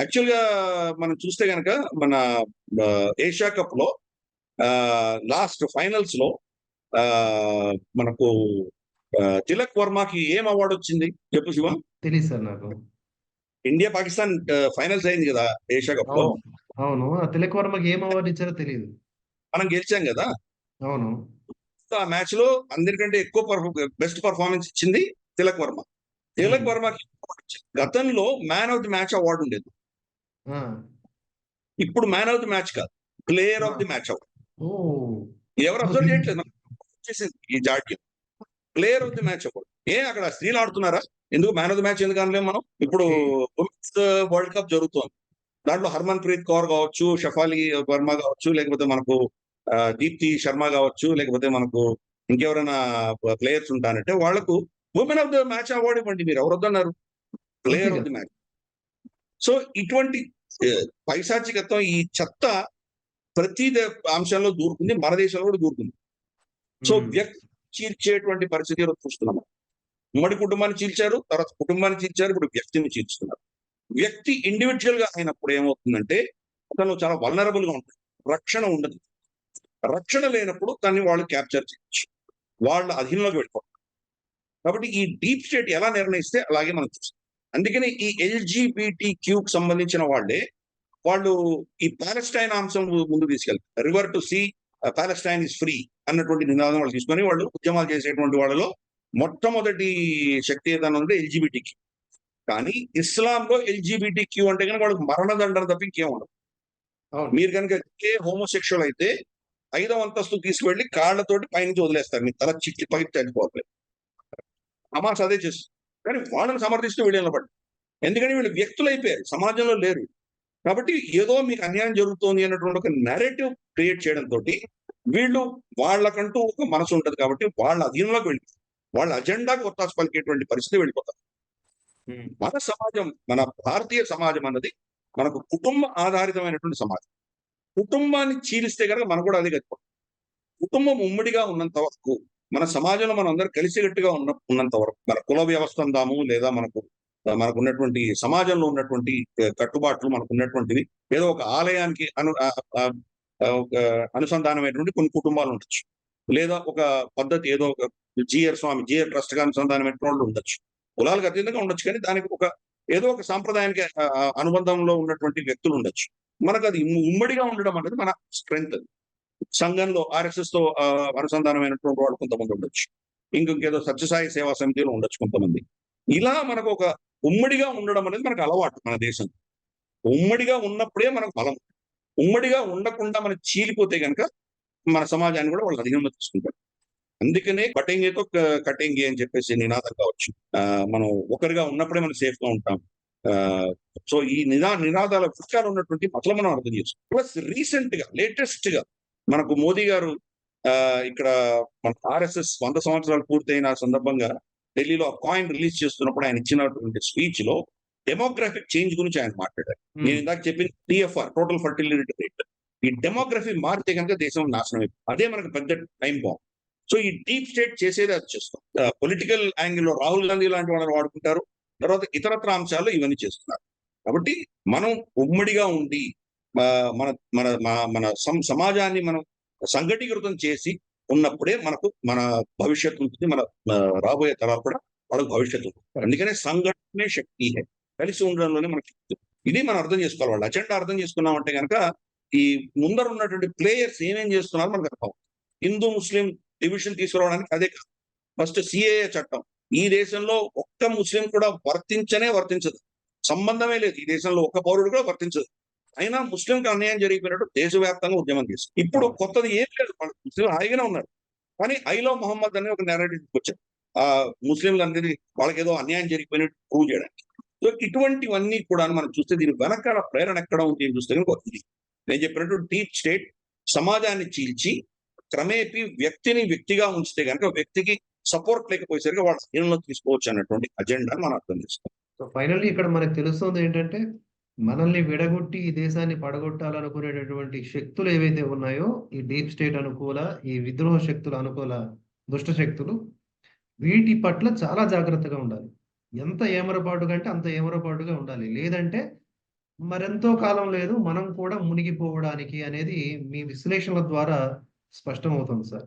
యాక్చువల్గా మనం చూస్తే గనక మన ఏషియా కప్లో లాస్ట్ ఫైనల్స్లో మనకు తిలక్ వర్మకి ఏం అవార్డు వచ్చింది? చెప్పు శివ. తెలియదు సార్ నాకు. ఇండియా పాకిస్తాన్ ఫైనల్స్ అయింది కదా ఏషియా కప్లో. అవును. తిలక్ వర్మకి ఏం అవార్డు ఇచ్చారో తెలియదు మనం గెలిచాం కదా. అవును. ఆ మ్యాచ్లో అందరికంటే ఎక్కువ బెస్ట్ పర్ఫార్మెన్స్ ఇచ్చింది తిలక్ వర్మ. తిలక్. వర్మకి. గతంలో man of the match award ఉండేది. ఇప్పుడు మ్యాన్ ఆఫ్ ది మ్యాచ్ కాదు. ప్లేయర్ ఆఫ్ ది మ్యాచ్ ఓ. ఎవరు అబ్జర్వ్ చేయట్లేదు. వచ్చేసింది ఈ జాడ్యం. Player of the match award ఏ అక్కడ స్త్రీలు ఆడుతున్నారా? ఎందుకు మ్యాన్ ఆఫ్ ది మ్యాచ్ ఎందుకు అనలేము మనం? ఇప్పుడు ఉమెన్స్ వరల్డ్ కప్ జరుగుతోంది. దాంట్లో హర్మన్ ప్రీత్ కౌర్ కావచ్చు షఫాలి వర్మ కావచ్చు లేకపోతే మనకు దీప్తి శర్మ కావచ్చు లేకపోతే మనకు ఇంకెవరైనా ప్లేయర్స్ ఉంటానంటే వాళ్ళకు women of the match award ఇవ్వండి మీరు. ఎవరు వద్దన్నారు? Player of the match. So ఇటువంటి పైశాచికత్వం ఈ చెత్త ప్రతి దే- అంశంలో దూరుతుంది మన దేశంలో కూడా దూరుతుంది. సో వ్యక్తి చీల్చేటువంటి పరిస్థితి చూస్తున్నాం. ఉమ్మడి కుటుంబాన్ని చీల్చారు తర్వాత కుటుంబాన్ని చీల్చారు ఇప్పుడు వ్యక్తిని చీల్చుతున్నారు. వ్యక్తి ఇండివిజువల్గా అయినప్పుడు ఏమవుతుందంటే అతను చాలా వలనరబుల్గా ఉంటుంది రక్షణ ఉండదు. రక్షణ లేనప్పుడు దాన్ని వాళ్ళు క్యాప్చర్ చేయొచ్చు. వాళ్ళ అధీనంలోకి వెళ్ళిపోతారు. కాబట్టి ఈ డీప్ స్టేట్ ఎలా నిర్ణయిస్తే అలాగే మనం చూస్తాం. అందుకని ఈ ఎల్జీబీటీ క్యూకి సంబంధించిన వాళ్ళే వాళ్ళు ఈ పాలెస్టైన్ అంశం ముందు తీసుకెళ్తారు. River to sea Palestine is free అన్నటువంటి నినాదం వాళ్ళు తీసుకొని వాళ్ళు ఉద్యమాలు చేసేటువంటి వాళ్ళలో మొట్టమొదటి శక్తి ఏదైనా ఉంది ఎల్జీబీటీ క్యూ కానీ ఇస్లాంలో ఎల్జీబీటీ క్యూ అంటే కనుక వాళ్ళకి మరణదండన తప్ప ఇంకేం ఉండదు. మీరు కనుక ఏ హోమోసెక్షువల్ అయితే ఐదవ అంతస్తు తీసుకువెళ్ళి కాళ్ళతోటి పైనుంచి వదిలేస్తారు. మీ తల చిక్కి పైకి చనిపోతుంది హమాస్ అదే చేస్తుంది. కానీ వాళ్ళని సమర్థిస్తూ వీళ్ళు నిలబడి ఎందుకని వీళ్ళు వ్యక్తులు అయిపోయారు సమాజంలో లేరు. కాబట్టి ఏదో మీకు అన్యాయం జరుగుతోంది అన్నటువంటి ఒక నెరేటివ్ క్రియేట్ చేయడం తోటి వీళ్ళు వాళ్ళకంటూ ఒక మనసు ఉంటది కాబట్టి వాళ్ళ అధీనంలోకి వెళ్ళిపోతారు. వాళ్ళ అజెండాకు ఒత్తాసు పలికేటువంటి పరిస్థితి వెళ్ళిపోతారు. మన సమాజం మన భారతీయ సమాజం అన్నది మనకు కుటుంబ ఆధారితమైనటువంటి సమాజం. కుటుంబాన్ని చీలిస్తే కనుక మనం కూడా అదే గతిపోతాం కుటుంబం ఉమ్మడిగా ఉన్నంత వరకు మన సమాజంలో మనం అందరూ కలిసికట్టుగా ఉన్న ఉన్నంత వరకు మన కుల వ్యవస్థ అందాము లేదా మనకు మనకు ఉన్నటువంటి సమాజంలో ఉన్నటువంటి కట్టుబాట్లు మనకు ఉన్నటువంటివి ఏదో ఒక ఆలయానికి అను అనుసంధానమైనటువంటి కొన్ని కుటుంబాలు ఉండొచ్చు. లేదా ఒక పద్ధతి ఏదో ఒక జిఆర్ స్వామి జిఆర్ ట్రస్ట్గా అనుసంధానమైన వాళ్ళు ఉండొచ్చు. కులాలకు అతీతంగా ఉండొచ్చు కానీ దానికి ఒక ఏదో ఒక సాంప్రదాయానికి ఆ, అనుబంధంలో ఉన్నటువంటి వ్యక్తులు ఉండొచ్చు. మనకు అది ఉమ్మడిగా ఉండడం అనేది మన స్ట్రెంగ్త్ సంఘంలో ఆర్ఎస్ఎస్తో ఆ, అనుసంధానమైనటువంటి వాళ్ళు కొంతమంది ఉండొచ్చు. ఇంకొకేదో సత్యసాయి సేవా సమితిలో ఉండొచ్చు కొంతమంది. ఇలా మనకు ఒక ఉమ్మడిగా ఉండడం అనేది మనకు అలవాటు మన దేశం ఉమ్మడిగా ఉన్నప్పుడే మనకు బలం. ఉమ్మడిగా ఉండకుండా మనం చీలిపోతే కనుక మన సమాజాన్ని కూడా వాళ్ళు అధికంగా తీసుకుంటారు అందుకనే కటింగేతో కటింగ్ అని చెప్పేసి నినాదం కావచ్చు మనం ఒకరిగా ఉన్నప్పుడే మనం సేఫ్గా ఉంటాం. ఆ, సో ఈ నినా నినాదాల వెనకాల ఉన్నటువంటి మతలు మనం అర్థం చేసుకోం ప్లస్ రీసెంట్గా లేటెస్ట్గా మనకు మోదీ గారు ఇక్కడ మన ఆర్ఎస్ఎస్ వంద సంవత్సరాలు పూర్తయిన సందర్భంగా ఢిల్లీలో కాయిన్ రిలీజ్ చేస్తున్నప్పుడు ఆయన ఇచ్చినటువంటి స్పీచ్లో డెమోగ్రాఫిక్ చేంజ్ గురించి ఆయన మాట్లాడారు. నేను ఇందాక చెప్పిన టిఎఫ్ఆర్ టోటల్ ఫర్టిలిటీ రేట్. ఈ డెమోగ్రఫీ మారితే కనుక దేశం నాశనం అదే మనకు పెద్ద టైం బాంబ్. సో ఈ డీప్ స్టేట్ చేసేది అది చేస్తాం పొలిటికల్ యాంగిల్లో రాహుల్ గాంధీ లాంటి వాళ్ళని వాడుకుంటారు. తర్వాత ఇతరత్ర అంశాలు ఇవన్నీ చేస్తున్నారు. కాబట్టి మనం ఉమ్మడిగా ఉండి మన మన మన- సమాజాన్ని మనం సంఘటీకృతం చేసి ఉన్నప్పుడే మనకు మన భవిష్యత్తు ఉంటుంది. మన రాబోయే తరాలు కూడా వాళ్ళకి భవిష్యత్తు ఉంటుంది. అందుకనే సంఘటనే శక్తి హే. కలిసి ఉండడంలోనే మనకి. ఇది. మనం అర్థం చేసుకోవాలి. వాళ్ళు అజెండా అర్థం చేసుకున్నామంటే కనుక ఈ ముందర ఉన్నటువంటి ప్లేయర్స్ ఏమేం చేస్తున్నారో మనకు అర్థం. హిందూ ముస్లిం డివిజన్ తీసుకురావడానికి అదే కాదు. ఫస్ట్ సిఏఏ చట్టం. ఈ దేశంలో ఒక్క ముస్లిం కూడా వర్తించనే వర్తించదు. సంబంధమే లేదు. ఈ దేశంలో ఒక్క పౌరుడు కూడా వర్తించదు. అయినా ముస్లింకి అన్యాయం జరిగిపోయినట్టు దేశవ్యాప్తంగా ఉద్యమం చేస్తారు ఇప్పుడు కొత్తది ఏం లేదు. ముస్లిం హాయిగానే ఉన్నారు. కానీ ఐలో మొహమ్మద్ అనే ఒక నేరేటివ్ వచ్చారు ఆ ముస్లింలందరినీ వాళ్ళకి ఏదో అన్యాయం జరిగిపోయినట్టు ప్రూవ్ చేయడానికి. సో ఇటువంటివన్నీ కూడా మనం చూస్తే దీని వెనకాల ప్రేరణ ఎక్కడ ఉంది అని చూస్తే కనుక ఇది. నేను చెప్పినట్టు డీప్ స్టేట్ సమాజాన్ని చీల్చి క్రమేపీ వ్యక్తిని వ్యక్తిగా ఉంచితే కనుక వ్యక్తికి సపోర్ట్ లేకపోయేసరికి వాళ్ళ స్కీమ్లో తీసుకోవచ్చు అన్నటువంటి అజెండా మనం అర్థం చేసుకోవాలి సో ఫైనల్లీ ఇక్కడ మనకు తెలుస్తుంది ఏంటంటే మనల్ని విడగొట్టి ఈ దేశాన్ని పడగొట్టాలనుకునేటటువంటి శక్తులు ఏవైతే ఉన్నాయో ఈ డీప్ స్టేట్ అనుకూల ఈ విద్రోహ శక్తుల అనుకూల దుష్ట శక్తులు వీటి పట్ల చాలా జాగ్రత్తగా ఉండాలి ఎంత ఏమరపాటుగా అంటే అంత ఏమరపాటుగా ఉండాలి లేదంటే మరెంతో కాలం లేదు మనం కూడా మునిగిపోవడానికి అనేది మీ విశ్లేషణల ద్వారా స్పష్టమవుతుంది సార్.